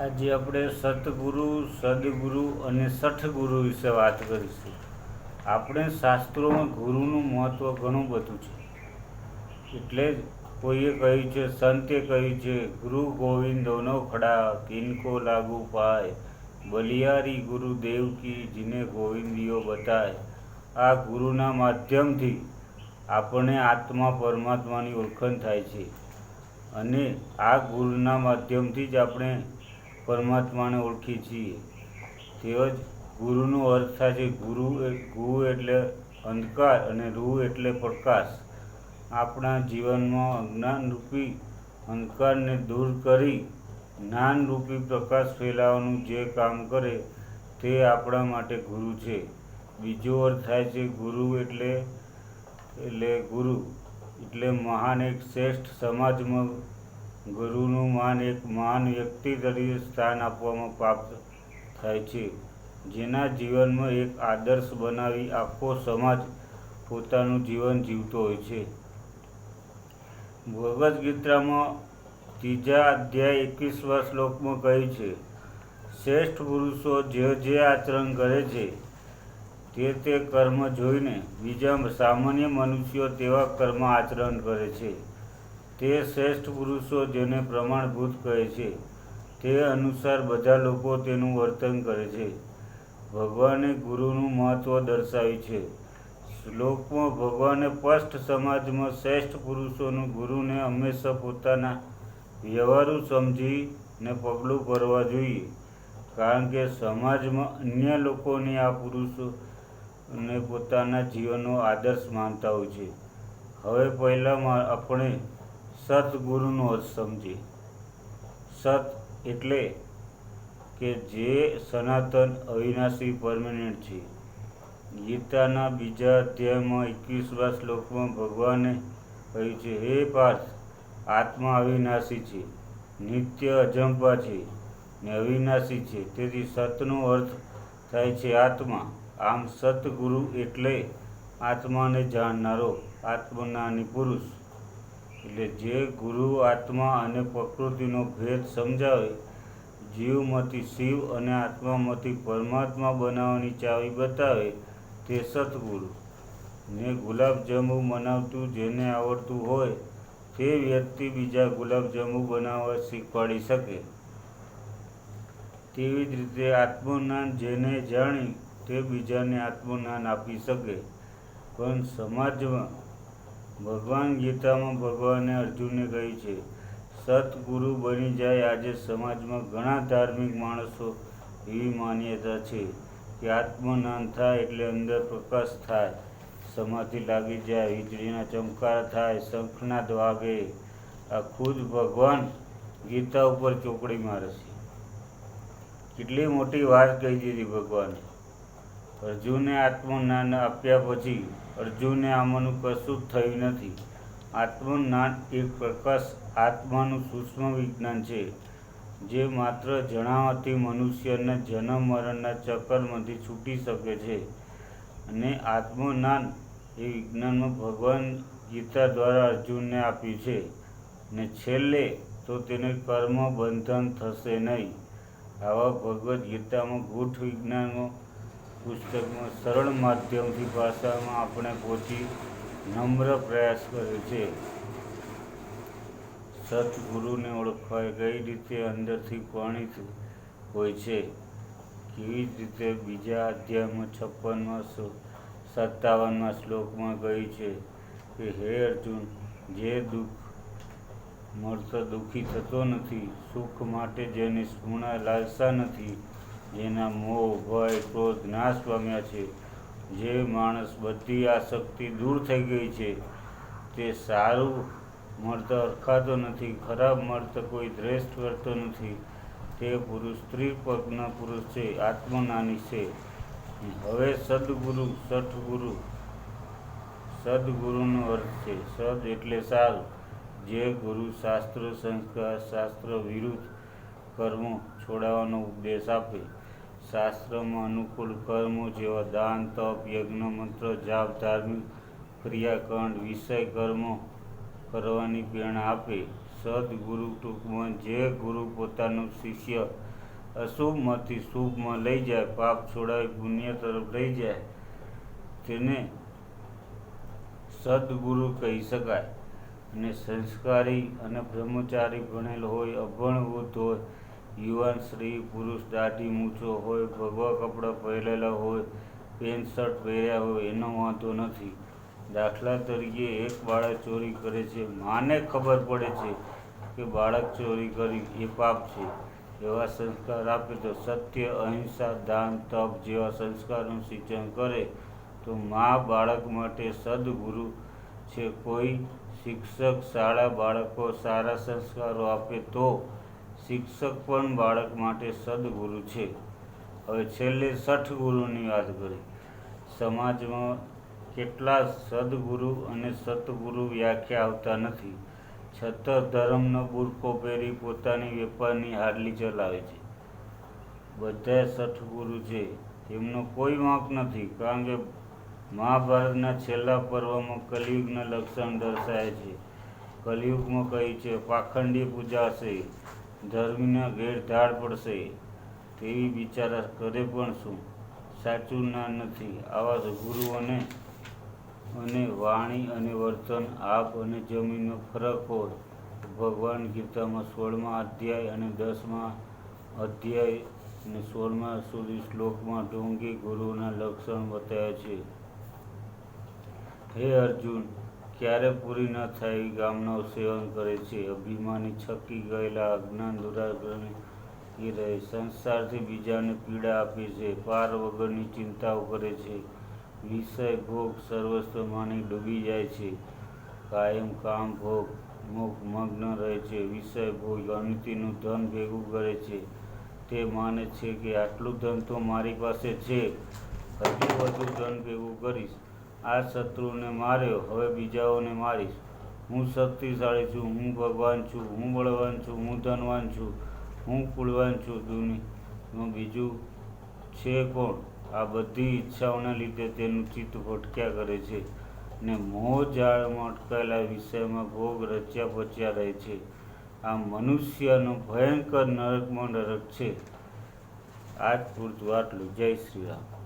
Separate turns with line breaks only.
આજે આપણે સતગુરુ સદગુરુ અને સઠગુરુ વિશે વાત કરીશું. આપણે શાસ્ત્રોમાં ગુરુનું મહત્ત્વ ઘણું બધું છે. એટલે જ કોઈએ કહ્યું છે, સંતે કહ્યું છે, ગુરુ ગોવિંદોનો ખડા, કિનકો લાગુ પાય બલિયારી ગુરુ કી જીને ગોવિંદીઓ બતાય. આ ગુરુના માધ્યમથી આપણે આત્મા પરમાત્માની ઓળખણ થાય છે. અને આ ગુરુના માધ્યમથી જ આપણે પરમાત્માને ઓળખીએ છીએ. તેમજ ગુરુનો અર્થ થાય છે ગુરુ ગુ એટલે અંધકાર અને રૂ એટલે પ્રકાશ આપણા જીવનમાં અજ્ઞાનરૂપી અંધકારને દૂર કરી જ્ઞાનરૂપી પ્રકાશ ફેલાવવાનું જે કામ કરે તે આપણા માટે ગુરુ છે. બીજો અર્થ થાય છે ગુરુ એટલે એટલે ગુરુ. એટલે મહાન એક શ્રેષ્ઠ સમાજમાં ગુરુનું માન એક મહાન વ્યક્તિ તરીકે સ્થાન આપવામાં પ્રાપ્ત થાય છે, જેના જીવનમાં એક આદર્શ બનાવી આખો સમાજ પોતાનું જીવન જીવતો હોય છે. ભગવદ્ ગીતામાં ત્રીજા અધ્યાય એકવીસવા શ્લોકમાં કહ્યું છે, શ્રેષ્ઠ પુરુષો જે જે આચરણ કરે છે, તે તે કર્મ જોઈને બીજા સામાન્ય મનુષ્યો તેવા કર્મ આચરણ કરે છે. તે શ્રેષ્ઠ પુરુષો જેને પ્રમાણભૂત કહે છે, તે અનુસાર બધા લોકો તેનું વર્તન કરે છે. ભગવાને ગુરુનું મહત્ત્વ દર્શાવ્યું છે. શ્લોકમાં ભગવાને સ્પષ્ટ સમાજમાં શ્રેષ્ઠ પુરુષોનું ગુરુને હંમેશા પોતાના વ્યવહારુ સમજીને પગલું ભરવા જોઈએ. કારણ કે સમાજમાં અન્ય લોકોને આ પુરુષોને પોતાના જીવનનો આદર્શ માનતા હોય છે. હવે પહેલાં આપણે સતગુરુનો અર્થ સમજીએ સત એટલે કે જે સનાતન અવિનાશી પરમેનન્ટ છે. ગીતાના બીજા અધ્યાયમાં એકવીસમા શ્લોકમાં ભગવાને કહ્યું છે, હે પાર્થ, આત્મા અવિનાશી છે, નિત્ય અજંપા છે ને અવિનાશી છે. તેથી સતનો અર્થ થાય છે આત્મા. આમ સતગુરુ એટલે આત્માને જાણનારો આત્મજ્ઞાની પુરુષ. એટલે જે ગુરુ આત્મા અને પ્રકૃતિનો ભેદ સમજાવે, જીવમાંથી શિવ અને આત્મામાંથી પરમાત્મા બનાવવાની ચાવી બતાવે તે સતગુરુ ને ગુલાબજાંબુ બનાવતું જેને આવડતું હોય, તે વ્યક્તિ બીજા ગુલાબજાંબુ બનાવવા શીખવાડી શકે. તેવી જ રીતે આત્મજ્ઞાન જેને જાણી તે બીજાને આત્મજ્ઞાન આપી શકે. પણ સમાજમાં ભગવાન ગીતામાં ભગવાને અર્જુનને કહ્યું છે સતગુરુ બની જાય આજે સમાજમાં ઘણા ધાર્મિક માણસો એવી માન્યતા છે કે આત્મજ્ઞાન થાય એટલે અંદર પ્રકાશ થાય, સમાધિ લાગી જાય, વીજળીના ચમકાર થાય, શંખનાદ વાગે. આ ખુદ ભગવાન ગીતા ઉપર ચોકડી મારે છે. કેટલી મોટી વાત કહી દીધી ભગવાને. અર્જુને આત્મજ્ઞાન આપ્યા પછી અર્જુને આમાંનું કશું થયું નથી. આત્મજ્ઞાન એક પ્રકાશ આત્માનું સૂક્ષ્મ વિજ્ઞાન છે, જે માત્ર જણાવવાથી મનુષ્યને જન્મ મરણના ચક્કરમાંથી છૂટી શકે છે. અને આત્મજ્ઞાન એ વિજ્ઞાનમાં ભગવાન ગીતા દ્વારા અર્જુનને આપ્યું છે. ને છેલ્લે તો તેને કર્મ બંધન થશે નહીં. આવા ભગવદ્ ગીતામાં ગૂઢ વિજ્ઞાનમાં પુસ્તકમાં સરળ માધ્યમથી ભાષામાં આપણે પહોંચી નમ્ર પ્રયાસ કર્યો છે. સતગુરુને ઓળખવા કઈ રીતે અંદરથી પરણિત હોય છે? કેવી રીતે બીજા અધ્યાયમાં છપ્પનમાં સત્તાવનમાં શ્લોકમાં કહ્યું છે કે, હે અર્જુન, જે દુઃખ મળતો દુઃખી થતો નથી, સુખ માટે જેની સ્પૂર્ણ લાલસા નથી જેના મોહ, ભય, ક્રોધ નાશ પામ્યા છે. જે માણસ બધી આસક્તિ દૂર થઈ ગઈ છે. તે સારું મળતો અરખાતો નથી, ખરાબ મળતો કોઈ દ્રેષ્ટ કરતો નથી. તે પુરુષ સ્ત્રી પગના પુરુષ છે, આત્મનાની છે. હવે સદગુરુ, સઠગુરુ, સદગુરુનો અર્થ છે, સદ એટલે સારું. જે ગુરુ શાસ્ત્ર, સંસ્કાર, શાસ્ત્ર વિરુદ્ધ કર્મો છોડાવવાનો ઉપદેશ આપે. શાસ્ત્રમાં અનુકૂળ કર્મો જેવા દાન, તપ, યજ્ઞ, મંત્ર, જાપ, ધાર્મિક ક્રિયાકાંડ, વિષય કર્મો કરવાની પ્રેરણા આપે. સદગુરુ ટૂંકમાં જે ગુરુ પોતાનું શિષ્ય અશુભમાંથી શુભમાં લઈ જાય, પાપ છોડાવી પુણ્ય તરફ લઈ જાય, તેને સદગુરુ કહી શકાય. અને સંસ્કારી અને બ્રહ્મચારી ભણેલ હોય અભણ વૃદ્ધ હોય યુવાન સ્ત્રી, પુરુષ દાઢી મૂછો હોય, ભગવા કપડાં પહેરેલા હોય, પેન્ટ, શર્ટ પહેર્યા હોય, એનો વાંધો નથી. દાખલા તરીકે એક બાળક ચોરી કરે છે. માને ખબર પડે છે કે બાળક ચોરી કરી એ પાપ છે. એવા સંસ્કાર આપે તો સત્ય, અહિંસા, દાન, તપ જેવા સંસ્કારનું સિંચન કરે તો મા બાળક માટે સદગુરુ છે. કોઈ શિક્ષક, શાળા બાળકો સારા સંસ્કારો આપે તો શિક્ષક પણ બાળક માટે સદગુરુ છે. હવે છેલ્લે સઠ ગુરુની વાત કરી સમાજમાં કેટલા સદગુરુ અને સતગુરુ વ્યાખ્યા આવતા નથી. છતાં ધર્મનો બુરખો પહેરી પોતાની વેપારની હાડલી ચલાવે છે. બધા સઠગુરુ છે. એમનો કોઈ વાંક નથી, કારણ કે મહાભારતના છેલ્લા પર્વમાં કલિયુગના લક્ષણ દર્શાય છે. કલિયુગમાં કહી છે, પાખંડી પૂજાશે ધર્મીના ઘેર ધાડ પડશે તેવી બિચારા કરે પણ શું? સાચું ના નથી. આવા ગુરુ અને વાણી અને વર્તન, આપ અને જમીનનો ફરક હોય. ભગવાન ગીતામાં સોળમા અધ્યાય અને દસમા અધ્યાય અને સોળમા સુધી શ્લોકમાં ડોંગી ગુરુના લક્ષણ બતાવ્યા છે. હે અર્જુન ક્યારે પૂરી ન થાય એવી કામનાઓ સેવન કરે છે. અભિમાની છકી ગયેલા અજ્ઞાન દુરાગ્રહને એ રહે સંસારથી બીજાને પીડા આપે છે. પાર વગરની ચિંતાઓ કરે છે. વિષય ભોગ સર્વસ્વ માની ડૂબી જાય છે. કાયમ કામ ભોગ મુખ મગ્ન રહે છે. વિષય ભોગ અનિતિનું ધન ભેગું કરે છે. તે માને છે કે આટલું ધન તો મારી પાસે છે. હજુ વધુ ધન ભેગું કરીશ. આ શત્રુને માર્યો, હવે બીજાઓને મારીશ. હું શક્તિશાળી છું, હું ભગવાન છું, હું બળવાન છું, હું ધનવાન છું, હું કુળવાન છું દુનિયામાં બીજું છે કોણ? આ બધી ઈચ્છાઓને લીધે તેનું ચિત્ત ભટક્યા કરે છે ને મોહ જાળમાં અટકાયેલા વિષયમાં ભોગ રચ્યા પચ્યા રહે છે. આ મનુષ્યનો ભયંકર નરકમાં નરક છે. આજ પૂરતું આટલું. જય શ્રી રામ.